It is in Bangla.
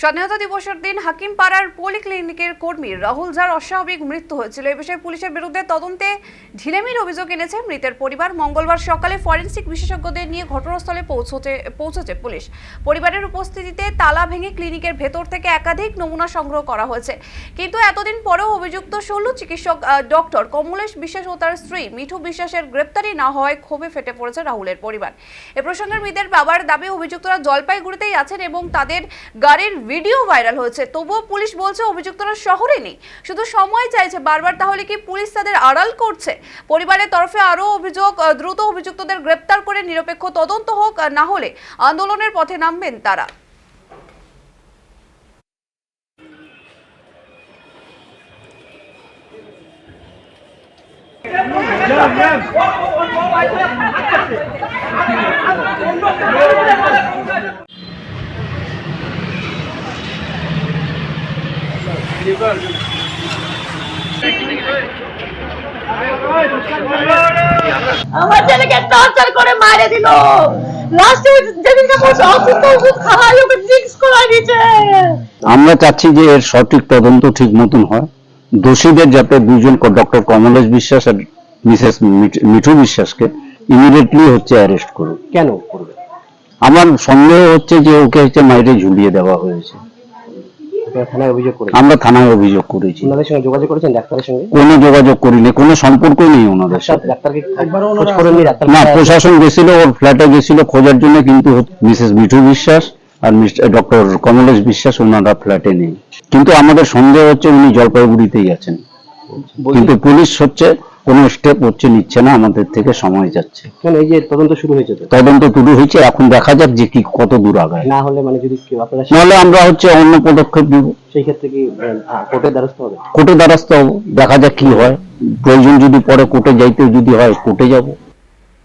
স্বাধীনতা দিবসের দিন হাকিম হাকিমপাড়ার পলিক্লিনিকের কর্মী রাহুল ঝার অস্বাভাবিক মৃত্যু হয়েছিল। এ বিষয়ে পুলিশের বিরুদ্ধে তদন্তে ঢিলেমির অভিযোগ এনেছে মৃতের পরিবার। মঙ্গলবার সকালে ফরেন্সিক বিশেষজ্ঞদের নিয়ে ঘটনাস্থলে পৌঁছতে, পৌঁছেছে পুলিশ। পরিবারের উপস্থিতিতে তালা ভেঙে ক্লিনিকের ভেতর থেকে একাধিক নমুনা সংগ্রহ করা হয়েছে। কিন্তু এতদিন পরেও অভিযুক্ত শল্য চিকিৎসক ডক্টর কমলেশ বিশ্বাস ও তার স্ত্রী মিঠু বিশ্বাসের গ্রেপ্তারি না হওয়ায় ক্ষোভে ফেটে পড়েছে রাহুলের পরিবার। এ প্রসঙ্গে মৃতের বাবার দাবি, অভিযুক্তরা জলপাইগুড়িতেই আছেন এবং তাদের গাড়ির ভিডিও ভাইরাল হয়েছে। তবুও পুলিশ বলছে অভিযুক্তরা শহরে নেই। শুধু সময় চাইছে বারবার। তাহলে কি পুলিশ তাদের আড়াল করছে? পরিবারের তরফে আরও অভিযোগ দ্রুত অভিযুক্তদের গ্রেপ্তার করে নিরপেক্ষ তদন্ত হোক না হলে আন্দোলনের পথে নামবেন তারা। আমার ছেলেকে টর্চার করে মারে দিল। লাস্টে যেদিনকে বসে অসুস্থ ওষুধ খাওয়াই ওকে ড্রিঙ্কস করাই দিয়েছে। আমরা চাচ্ছি যে এর সঠিক তদন্ত ঠিক মতন হয়। দোষীদের যাতে দুজন ডক্টর কমলেশ বিশ্বাস আর মিসেস মিঠু বিশ্বাসকে ইমিডিয়েটলি হচ্ছে অ্যারেস্ট করুক কেন করবে? আমার সন্দেহ হচ্ছে যে ওকে হচ্ছে মাইরে ঝুলিয়ে দেওয়া হয়েছে। থানায় অভিযোগ করে আমরা থানায় অভিযোগ করেছি। ওনাদের সঙ্গে যোগাযোগ করেছেন ডাক্তারের সঙ্গে? কোনো যোগাযোগ করিনি কোনো সম্পর্ক নেই ওনাদের সাথে। ডাক্তারকে খোঁজ করেননি ডাক্তার না প্রশাসন গেছিল ওর ফ্ল্যাটে গেছিল খোঁজার জন্য কিন্তু মিসেস মিঠু বিশ্বাস আর ডক্টর কমলেশ বিশ্বাস ওনারা ফ্ল্যাটে নেই। কিন্তু আমাদের সন্দেহ হচ্ছে উনি জলপাইগুড়িতেই আছেন। কিন্তু পুলিশ হচ্ছে কোনো স্টেপ হচ্ছে নিচ্ছে না আমাদের থেকে সময় যাচ্ছে। এই যে তদন্ত শুরু হয়েছে তো? তদন্ত শুরু হয়েছে এখন দেখা যাক যে কি কত দূর আগায়। না হলে মানে যদি কেউ আপনারা নাহলে আমরা হচ্ছে অন্য পদক্ষেপ দিব সেই ক্ষেত্রে কি কোর্টের দ্বারস্থ হবে? কোর্টের দ্বারস্থ হব দেখা যাক কি হয়। প্রয়োজন যদি পরে কোর্টে যাইতে যদি হয় কোর্টে যাব।